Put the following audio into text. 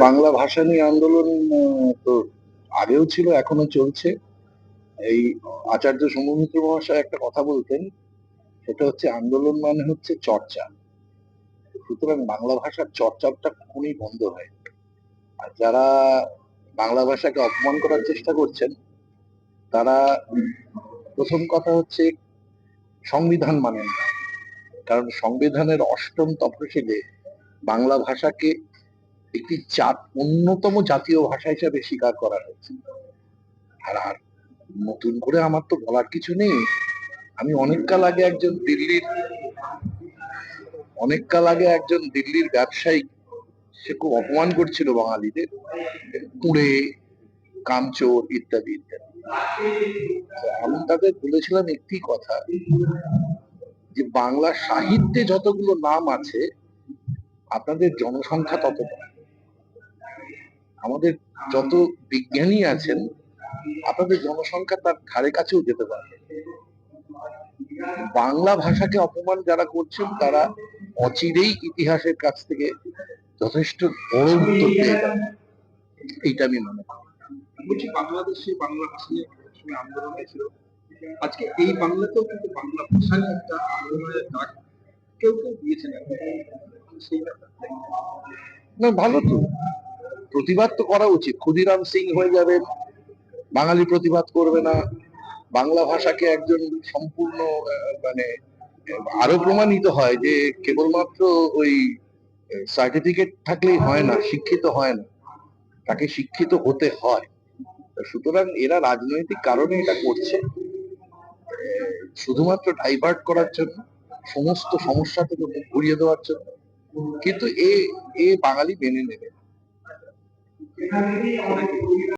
বাংলা ভাষা নিয়ে আন্দোলন তো আগেও ছিল এখনও চলছে। এই আচার্য সমমিত্র মহাশয় একটা কথা বলতেন, সেটা হচ্ছে আন্দোলন মানে হচ্ছে চর্চা। সুতরাং বাংলা ভাষার চর্চাটা কখনই বন্ধ হয় আর যারা বাংলা ভাষাকে অপমান করার চেষ্টা করছেন, তারা প্রথম কথা হচ্ছে সংবিধান মানেন না। কারণ সংবিধানের অষ্টম তফসিলে বাংলা ভাষাকে একটি জাত, অন্যতম জাতীয় ভাষা হিসাবে স্বীকার করা হয়েছে। আর আর নতুন করে আমার তো বলার কিছু নেই। আমি অনেক কাল আগে একজন দিল্লির, অনেক কাল আগে একজন দিল্লির ব্যবসায়ী, সে খুব অপমান করছিল বাঙালিদের। কুড়ে কামচোর ইত্যাদি ইত্যাদি। আমি তাদের বলেছিলাম একটি কথা, যে বাংলা সাহিত্যে যতগুলো নাম আছে, আপনাদের জনসংখ্যা তত নয়। আমাদের যত বিজ্ঞানী আছেন আপনাদের জনসংখ্যা তার ধারে কাছেও যেতে পারে। বাংলা ভাষাকে অপমান যারা করছেন তারা অচিরেই ইতিহাসের কাছ থেকে যথেষ্ট বড় উত্তর পেয়ে যাবে। এইটা আমি মনে করি। বলছি বাংলাদেশে বাংলা ভাষা নিয়ে সময় আন্দোলন হয়েছিল। আজকে এই বাংলাতেও কিন্তু বাংলা ভাষা নিয়ে একটা আন্দোলনের ডাক কেউ কেউ দিয়েছেন। না ভালো তো। প্রতিবাদ তো করা উচিত। ক্ষুদিরাম সিং হয়ে যাবে, বাঙালি প্রতিবাদ করবে না। বাংলা ভাষাকে একজন সম্পূর্ণ মানে আরও প্রমাণিত হয় যে কেবলমাত্র ওই সার্টিফিকেট থাকলেই হয় না, শিক্ষিত হয় না। তাকে শিক্ষিত হতে হয়। সুতরাং এরা রাজনৈতিক কারণে এটা করছে। শুধুমাত্র ডাইভার্ট করার জন্য, সমস্ত সমস্যা থেকে ঘুরিয়ে দেওয়ার জন্য। কিন্তু এ বাঙালি মেনে নেবে। এখান থেকেই আমাদের